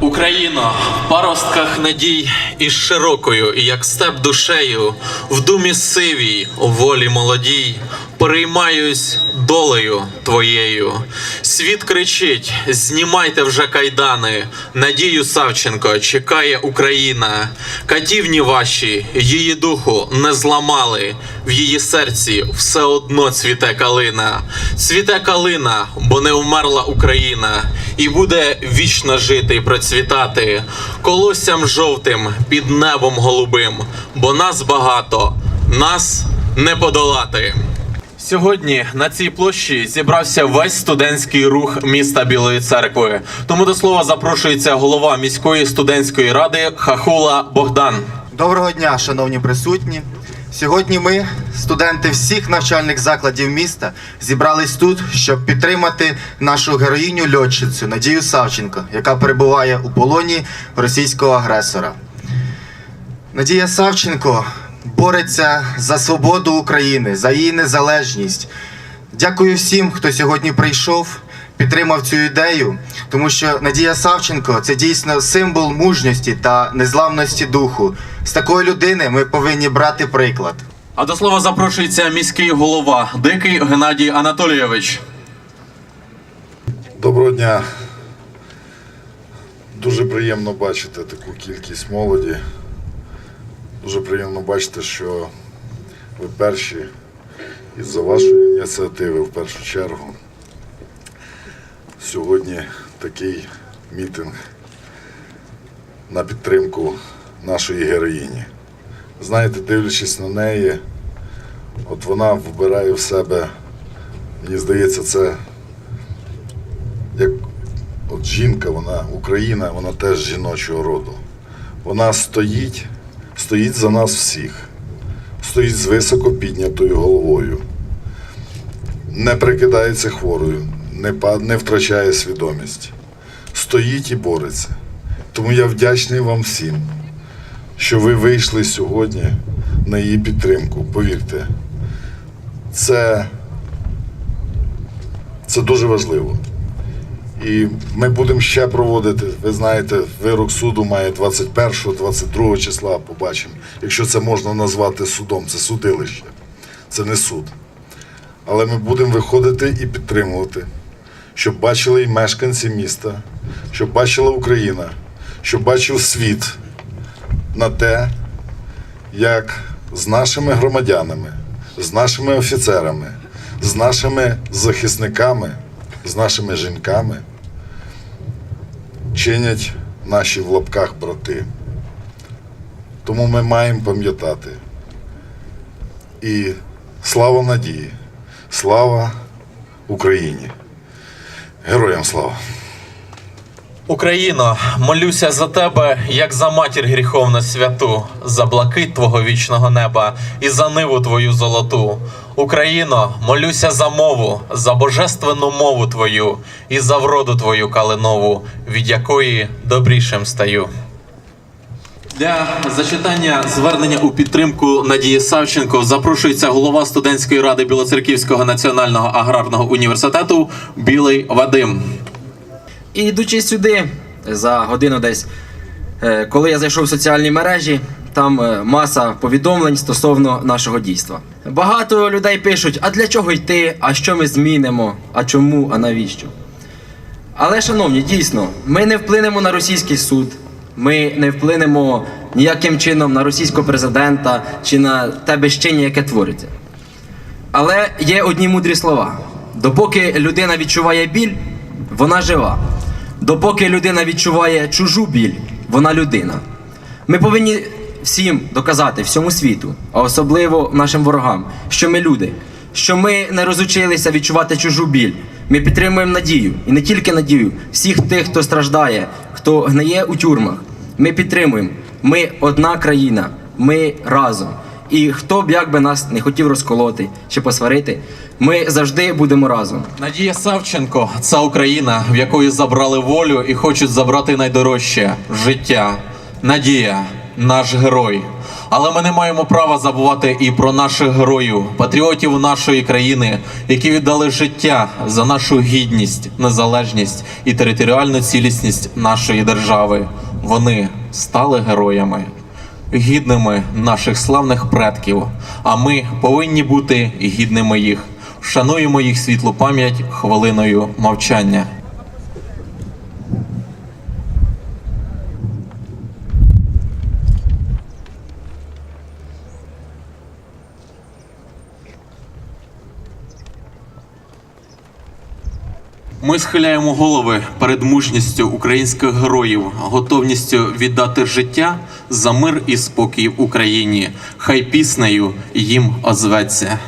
Україно, в паростках надій із широкою, як степ душею, в думі сивій, у волі молодій, переймаюсь долею твоєю. Світ кричить: знімайте вже кайдани. Надію Савченко чекає Україна. Катівні ваші, її духу не зламали. В її серці все одно цвіте калина. Цвіте калина, бо не вмерла Україна, і буде вічно жити і процвітати колоссям жовтим під небом голубим, бо нас багато, нас не подолати. Сьогодні на цій площі зібрався весь студентський рух міста Білої церкви. Тому до слова запрошується голова міської студентської ради Хахула Богдан. Доброго дня, шановні присутні. Сьогодні ми, студенти всіх навчальних закладів міста, зібрались тут, щоб підтримати нашу героїню льотчицю Надію Савченко, яка перебуває у полоні російського агресора. Надія Савченко бореться за свободу України, за її незалежність. Дякую всім, хто сьогодні прийшов, підтримав цю ідею, тому що Надія Савченко це дійсно символ мужності та незламності духу. З такої людини ми повинні брати приклад. А до слова запрошується міський голова Дикий Геннадій Анатолійович. Доброго дня. Дуже приємно бачити таку кількість молоді. Дуже приємно бачити, що ви перші із-за вашої ініціативи в першу чергу. Сьогодні такий мітинг на підтримку нашої героїні. Знаєте, дивлячись на неї, от вона вбирає в себе, мені здається, це як от жінка, вона Україна, вона теж жіночого роду. Вона стоїть, стоїть за нас всіх, стоїть з високо піднятою головою, не прикидається хворою, не, не втрачає свідомість, стоїть і бореться. Тому я вдячний вам всім, що ви вийшли сьогодні на її підтримку. Повірте, це, це дуже важливо. І ми будемо ще проводити. Ви знаєте, вирок суду має 21-22 числа, побачимо. Якщо це можна назвати судом, це судилище, це не суд. Але ми будемо виходити і підтримувати, щоб бачили і мешканці міста, щоб бачила Україна, щоб бачив світ на те, як з нашими громадянами, з нашими офіцерами, з нашими захисниками, з нашими жінками чинять наші в лапках брати. Тому ми маємо пам'ятати. І слава надії, слава Україні. Героям слава! Україно, молюся за тебе, як за матір гріховну святу, за блакит твого вічного неба і за ниву твою золоту. Україно, молюся за мову, за божественну мову твою і за вроду твою калинову, від якої добрішим стаю. Для зачитання звернення у підтримку Надії Савченко запрошується голова студентської ради Білоцерківського національного аграрного університету Білий Вадим. І йдучи сюди за годину десь, е, коли я зайшов в соціальні мережі, там е, маса повідомлень стосовно нашого дійства. Багато людей пишуть: а для чого йти? А що ми змінимо? А чому? А навіщо? Але, шановні, дійсно, ми не вплинемо на російський суд, ми не вплинемо ніяким чином на російського президента чи на те безчиння, яке твориться. Але є одні мудрі слова: допоки людина відчуває біль, вона жива. Допоки людина відчуває чужу біль, вона людина. Ми повинні всім доказати всьому світу, а особливо нашим ворогам, що ми люди, що ми не розучилися відчувати чужу біль. Ми підтримуємо надію і не тільки надію, всіх тих, хто страждає, хто гниє у тюрмах. Ми підтримуємо. Ми одна країна, ми разом. І хто б як би нас не хотів розколоти чи посварити, ми завжди будемо разом. Надія Савченко це Україна, в якої забрали волю і хочуть забрати найдорожче життя. Надія, наш герой. Але ми не маємо права забувати і про наших героїв, патріотів нашої країни, які віддали життя за нашу гідність, незалежність і територіальну цілісність нашої держави. Вони стали героями, гідними наших славних предків. А ми повинні бути гідними їх. Шануємо їх світлу пам'ять хвилиною мовчання. Ми схиляємо голови перед мужністю українських героїв, готовністю віддати життя за мир і спокій в Україні. Хай піснею їм озветься.